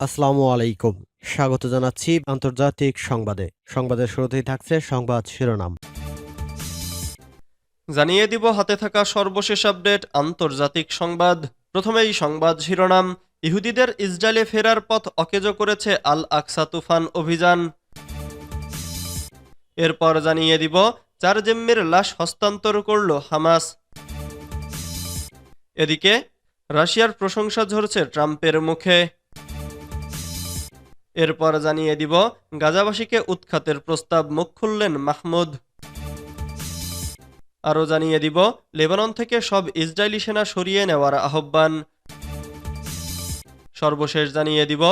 আসসালামু আলাইকুম। স্বাগত জানাচ্ছি আন্তর্জাতিক সংবাদে। সংবাদের শুরুতেই থাকছে সংবাদ শিরোনাম। জানিয়ে দিব, হাতে থাকা সর্বশেষ আপডেট, আন্তর্জাতিক সংবাদ। প্রথমেই সংবাদ শিরোনাম, ইহুদিদের ইসরায়েলে ফেরার পথ অকেজো করেছে আল আকসা তুফান অভিযান। এরপর জানিয়ে দিব চার জেম্মির লাশ হস্তান্তর করল হামাস। এদিকে, রাশিয়ার প্রশংসা ঝরছে ট্রাম্পের মুখে। এরপর জানিয়ে দিব, গাজাবাসীকে উৎখাতের প্রস্তাব মুখ খুললেন মাহমুদ। আরও জানিয়ে দিব, লেবানন থেকে সব ইসরায়েলি সেনা সরিয়ে নেওয়ার আহ্বান। সর্বশেষ জানিয়ে দিব,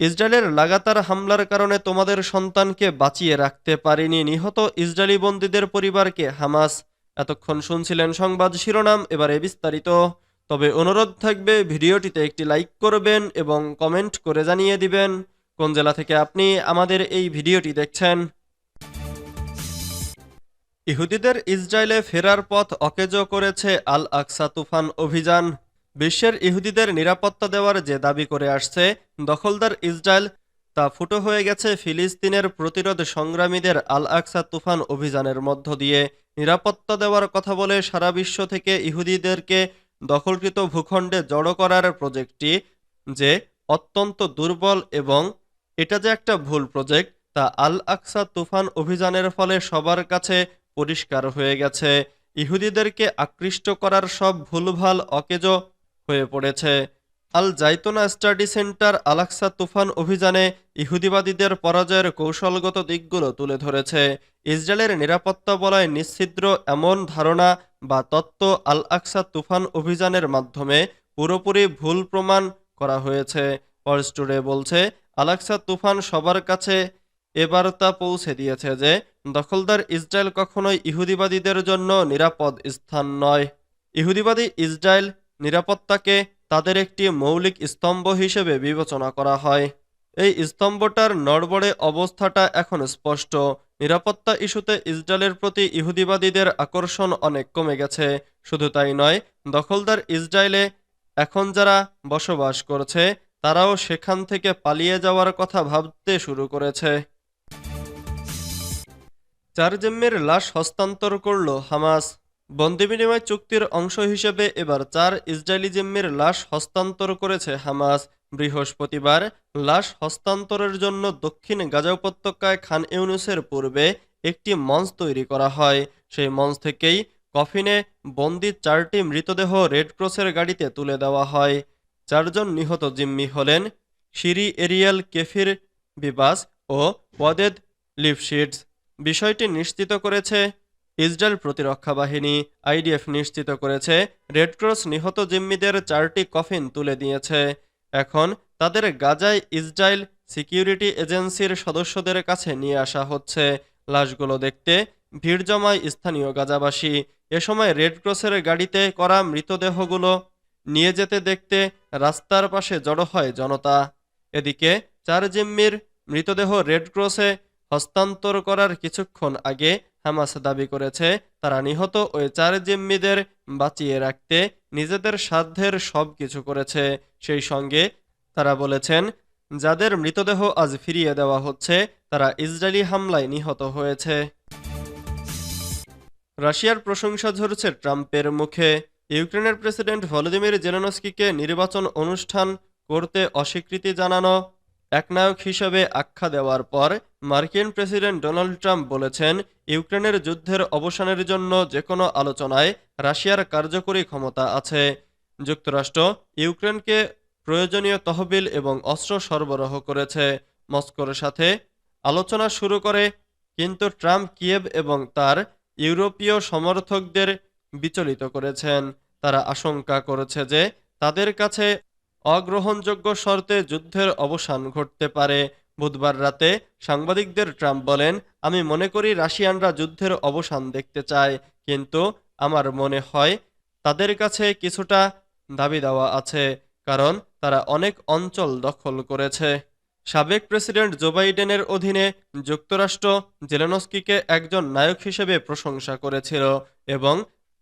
ইসরায়েলের লাগাতার হামলার কারণে তোমাদের সন্তানকে বাঁচিয়ে রাখতে পারেনি নিহত ইসরায়েলি বন্দীদের পরিবারকে হামাস। এতক্ষণ শুনছিলেন সংবাদ শিরোনাম, এবারে বিস্তারিত। তবে অনুরোধ থাকবে, ভিডিওটিতে একটি লাইক করবেন এবং কমেন্ট করে জানিয়ে দিবেন। কোন জেলা থেকে আপনি আমাদের এই ভিডিওটি দেখছেন? ইহুদিদের ইসরায়েলে ফেরার পথ অকেজো করেছে আল আকসা তুফান অভিযান। বিশ্বের ইহুদিদের নিরাপত্তা দেওয়ার যে দাবি করে আসছে, দখলদার ইসরায়েল, তা ফুটো হয়ে গেছে ফিলিস্তিনের প্রতিরোধ সংগ্রামীদের আল আকসা তুফান অভিযানের মধ্য দিয়ে। নিরাপত্তা দেওয়ার কথা বলে সারা বিশ্ব থেকে ইহুদিদেরকে দখলকৃত ভূখণ্ডে জড়ো করার প্রজেক্টটি যে অত্যন্ত দুর্বল এবং এটা যে একটা ভুল প্রজেক্ট তা আল আকসা তুফান অভিযানের ফলে সবার কাছে পরিষ্কার হয়ে গেছে। ইহুদিদেরকে আকৃষ্ট করার সব ভুলভাল অকেজো হয়ে পড়েছে। আল জাইতোনা স্টাডি সেন্টার আলাক্সা তুফান অভিযানে ইহুদিবাদীদের পরাজয়ের কৌশলগত দিকগুলো তুলে ধরেছে। ইসরায়েলের নিরাপত্তা বলয় নিশ্ছিদ্র এমন ধারণা বা তত্ত্ব আল আকসা তুফান অভিযানের মাধ্যমে পুরোপুরি ভুল প্রমাণ করা হয়েছে। পরস্টুডে বলছে আলাক্সা তুফান সবার কাছে এবার তা পৌঁছে দিয়েছে যে দখলদার ইসরায়েল কখনোই ইহুদিবাদীদের জন্য নিরাপদ স্থান নয়। ইহুদিবাদী ইসরায়েল নিরাপত্তাকে তাদের একটি মৌলিক স্তম্ভ হিসেবে বিবেচনা করা হয়। এই স্তম্ভটার নড়বড়ে অবস্থাটা এখন স্পষ্ট। নিরাপত্তা ইস্যুতে ইসরায়েলের প্রতি ইহুদিবাদীদের আকর্ষণ অনেক কমে গেছে। শুধু তাই নয়, দখলদার ইসরায়েলে এখন যারা বসবাস করছে তারাও সেখান থেকে পালিয়ে যাওয়ার কথা ভাবতে শুরু করেছে। চার জেম্মের লাশ হস্তান্তর করল হামাস। বন্দি বিনিময় চুক্তির অংশ হিসেবে এবার চার ইসরায়েলি জেম্মের লাশ হস্তান্তর করেছে হামাস। বৃহস্পতিবার লাশ হস্তান্তরের জন্য দক্ষিণ গাজা উপত্যকায় খান ইউনুসের পূর্বে একটি মঞ্চ তৈরি করা হয়। সেই মঞ্চ থেকেই কফিনে বন্দি চারটি মৃতদেহ রেডক্রসের গাড়িতে তুলে দেওয়া হয়। চারজন নিহত জিম্মি হলেন শিরি এরিয়াল কেফির বিবাস ও ওয়াদেদ লিপশিটস বিষয়টি নিশ্চিত করেছে ইসরায়েল প্রতিরক্ষা বাহিনী। আইডিএফ নিশ্চিত করেছে রেডক্রস নিহত জিম্মিদের চারটি কফিন তুলে দিয়েছে। এখন তাদের গাজায় ইসরায়েল সিকিউরিটি এজেন্সির সদস্যদের কাছে নিয়ে আসা হচ্ছে। লাশগুলো দেখতে ভিড় জমায় স্থানীয় গাজাবাসী। এ সময় রেডক্রসের গাড়িতে করা মৃতদেহগুলো নিয়ে যেতে দেখতে রাস্তার পাশে জড়ো হয় জনতা। এদিকে চার জিম্মির মৃতদেহ রেড ক্রসে হস্তান্তর করার কিছুক্ষণ আগে হামাস দাবি করেছে, তারা নিহত ওই চার জিম্মিদের বাঁচিয়ে রাখতে নিজেদের সাধ্যের সব কিছু করেছে। সেই সঙ্গে তারা বলেছেন, যাদের মৃতদেহ আজ ফিরিয়ে দেওয়া হচ্ছে, তারা ইসরায়েলি হামলায় নিহত হয়েছে। রাশিয়ার প্রশংসা ঝরছে ট্রাম্পের মুখে। ইউক্রেনের প্রেসিডেন্ট ভলোদিমির জেলেনস্কিকে নির্বাচন অনুষ্ঠান করতে অস্বীকৃতি জানানো একনায়ক হিসেবে আখ্যা দেওয়ার পর মার্কিন প্রেসিডেন্ট ডোনাল্ড ট্রাম্প বলেছেন, ইউক্রেনের যুদ্ধের অবসানের জন্য যে কোনো আলোচনায় রাশিয়ার কার্যকরী ক্ষমতা আছে। যুক্তরাষ্ট্র ইউক্রেনকে প্রয়োজনীয় তহবিল এবং অস্ত্র সরবরাহ করেছে। মস্কোর সাথে আলোচনা শুরু করে, কিন্তু ট্রাম্প কিয়েভ এবং তার ইউরোপীয় সমর্থকদের বিচলিত করেছেন। তারা আশঙ্কা করেছে যে তাদের কাছে অগ্রহণযোগ্য শর্তে যুদ্ধের অবসান ঘটতে পারে। বুধবার রাতে সাংবাদিকদের ট্রাম্প বলেন, আমি মনে করি রাশিয়ানরা যুদ্ধের অবসান দেখতে চায়, কিন্তু আমার মনে হয় তাদের কাছে কিছুটা দাবি দেওয়া আছে, কারণ তারা অনেক অঞ্চল দখল করেছে। সাবেক প্রেসিডেন্ট জো বাইডেনের অধীনে যুক্তরাষ্ট্র জেলেনস্কিকে একজন নায়ক হিসেবে প্রশংসা করেছিল এবং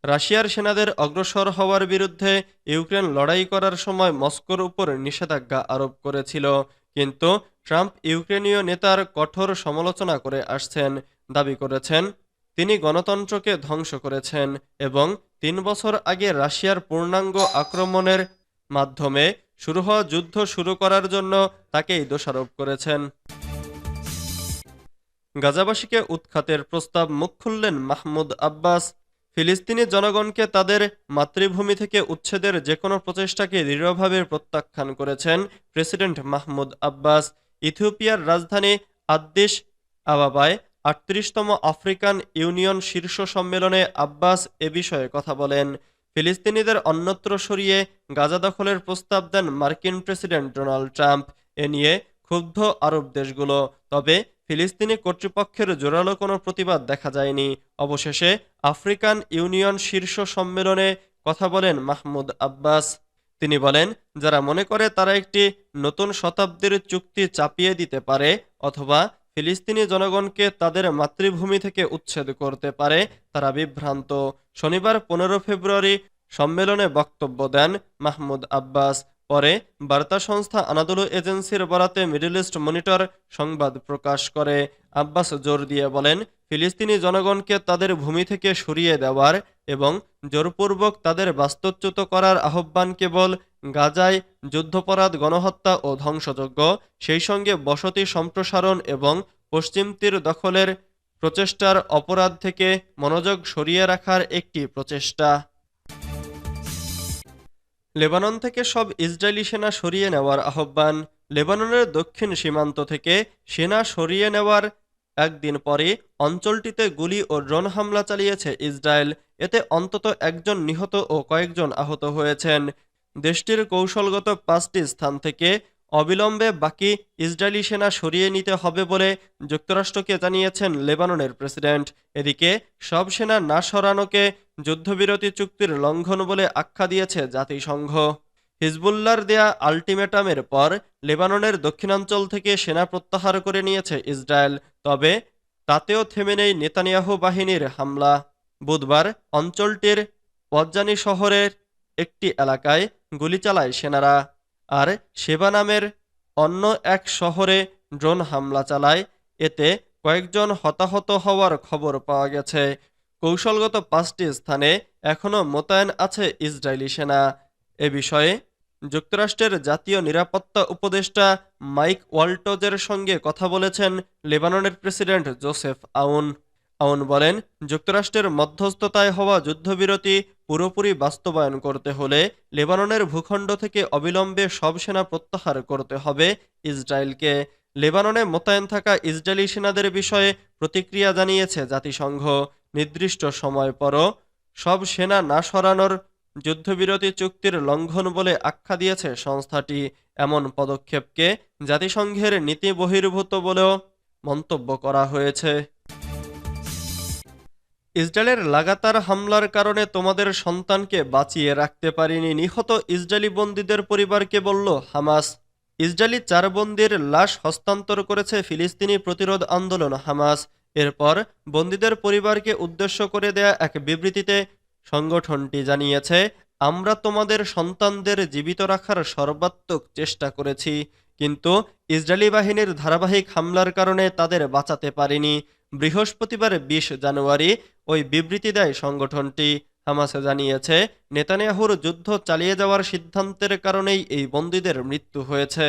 রাশিয়ার সেনাদের অগ্রসর হওয়ার বিরুদ্ধে ইউক্রেন লড়াই করার সময় মস্কোর উপর নিষেধাজ্ঞা আরোপ করেছিল। কিন্তু ট্রাম্প ইউক্রেনীয় নেতার কঠোর সমালোচনা করে আসছেন, দাবি করেছেন, তিনি গণতন্ত্রকে ধ্বংস করেছেন এবং তিন বছর আগে রাশিয়ার পূর্ণাঙ্গ আক্রমণের মাধ্যমে শুরু হওয়া যুদ্ধ শুরু করার জন্য তাকেই দোষারোপ করেছেন। গাজাবাসীকে উৎখাতের প্রস্তাব মুখ খুললেন মাহমুদ আব্বাস ফিলিস্তিনি জনগণকে তাদের মাতৃভূমি থেকে উচ্ছেদের যে কোনো প্রচেষ্টাকে দৃঢ়ভাবে প্রত্যাখ্যান করেছেন প্রেসিডেন্ট মাহমুদ আব্বাস। ইথিওপিয়ার রাজধানী আদ্দিস আবাবায় আটত্রিশতম আফ্রিকান ইউনিয়ন শীর্ষ সম্মেলনে আব্বাস এ বিষয়ে কথা বলেন। ফিলিস্তিনিদের অন্যত্র সরিয়ে গাজা দখলের প্রস্তাব দেন মার্কিন প্রেসিডেন্ট ডোনাল্ড ট্রাম্প। এ নিয়ে ক্ষুব্ধ আরব দেশগুলো। তবে ফিলিস্তিনি কর্তৃপক্ষের জোরালো কোনো প্রতিবাদ দেখা যায়নি। অবশেষে আফ্রিকান ইউনিয়ন শীর্ষ সম্মেলনে কথা বলেন মাহমুদ আব্বাস। তিনি বলেন, যারা মনে করে তারা একটি নতুন শতাব্দীর চুক্তি চাপিয়ে দিতে পারে অথবা ফিলিস্তিনি জনগণকে তাদের মাতৃভূমি থেকে উচ্ছেদ করতে পারে, তারা বিভ্রান্ত। শনিবার পনেরো ফেব্রুয়ারি সম্মেলনে বক্তব্য দেন মাহমুদ আব্বাস। পরে বার্তা সংস্থা আনাদুলু এজেন্সির বরাতে মিডল ইস্ট মনিটর সংবাদ প্রকাশ করে। আব্বাস জোর দিয়ে বলেন, ফিলিস্তিনি জনগণকে তাদের ভূমি থেকে সরিয়ে দেওয়ার এবং জোরপূর্বক তাদের বাস্তুচ্যুত করার আহ্বান কেবল গাজায় যুদ্ধপরাধ, গণহত্যা ও ধ্বংসযজ্ঞ, সেই সঙ্গে বসতি সম্প্রসারণ এবং পশ্চিম তীর দখলের প্রচেষ্টার অপরাধ থেকে মনোযোগ সরিয়ে রাখার একটি প্রচেষ্টা। লেবানন থেকে সব ইসরায়েলি সেনা সরিয়ে নেওয়ার আহ্বান, লেবাননের দক্ষিণ সীমান্ত থেকে সেনা সরিয়ে নেওয়ার একদিন পরে অঞ্চলটিতে গুলি ও ড্রোন হামলা চালিয়েছে ইসরায়েল। এতে অন্তত একজন নিহত ও কয়েকজন আহত হয়েছেন। দেশটির কৌশলগত পাঁচটি স্থান থেকে অবিলম্বে বাকি ইসরায়েলি সেনা সরিয়ে নিতে হবে বলে যুক্তরাষ্ট্রকে জানিয়েছেন লেবাননের প্রেসিডেন্ট। এদিকে, সব সেনা না সরানোকে যুদ্ধবিরতি চুক্তির লঙ্ঘন বলে আখ্যা দিয়েছে জাতিসংঘ। হিজবুল্লার দেয়া আল্টিমেটামের পর লেবাননের দক্ষিণাঞ্চল থেকে সেনা প্রত্যাহার করে নিয়েছে ইসরায়েল, তবে তাতেও থেমে নেই নেতানিয়াহু বাহিনীর হামলা। বুধবার অঞ্চলটির পজ্জানি শহরের একটি এলাকায় গুলি চালায় সেনারা। আর সেবা নামের অন্য এক শহরে ড্রোন হামলা চালায়। এতে কয়েকজন হতাহত হওয়ার খবর পাওয়া গেছে। কৌশলগত পাঁচটি স্থানে এখনও মোতায়েন আছে ইসরায়েলি সেনা। এ বিষয়ে যুক্তরাষ্ট্রের জাতীয় নিরাপত্তা উপদেষ্টা মাইক ওয়াল্টজের সঙ্গে কথা বলেছেন লেবাননের প্রেসিডেন্ট জোসেফ আউন। আউন বলেন, যুক্তরাষ্ট্রের মধ্যস্থতায় হওয়া যুদ্ধবিরতি পুরোপুরি বাস্তবায়ন করতে হলে লেবাননের ভূখণ্ড থেকে অবিলম্বে সব সেনা প্রত্যাহার করতে হবে ইসরায়েলকে। লেবাননে মোতায়েন থাকা ইসরায়েলি সেনাদের বিষয়ে প্রতিক্রিয়া জানিয়েছে জাতিসংঘ। নির্দিষ্ট সময় পরও সব সেনা না সরানোর যুদ্ধবিরতি চুক্তির লঙ্ঘন বলে আখ্যা দিয়েছে সংস্থাটি। এমন পদক্ষেপকে জাতিসংঘের নীতি বহির্ভূত বলেও মন্তব্য করা হয়েছে। ইসরায়েলের লাগাতার হামলার কারণে তোমাদের সন্তানকে বাঁচিয়ে রাখতে পারিনি। নিহত ইসরায়েলি বন্দীদের পরিবারকে বলল, হামাস ইসরায়েলি চার বন্দির লাশ হস্তান্তর করেছে ফিলিস্তিনি প্রতিরোধ আন্দোলন, হামাস। এরপর বন্দীদের পরিবারকে উদ্দেশ্য করে দেয়া এক বিবৃতিতে সংগঠনটি জানিয়েছে, আমরা তোমাদের সন্তানদের জীবিত রাখার সর্বাত্মক চেষ্টা করেছি, কিন্তু ইসরায়েলি বাহিনীর ধারাবাহিক হামলার কারণে তাদের বাঁচাতে পারিনি। বৃহস্পতিবার বিশ জানুয়ারি ওই বিবৃতি দেয় সংগঠনটি। হামাসে জানিয়েছে, নেতানিয়াহুর যুদ্ধ চালিয়ে যাওয়ার সিদ্ধান্তের কারণেই এই বন্দীদের মৃত্যু হয়েছে।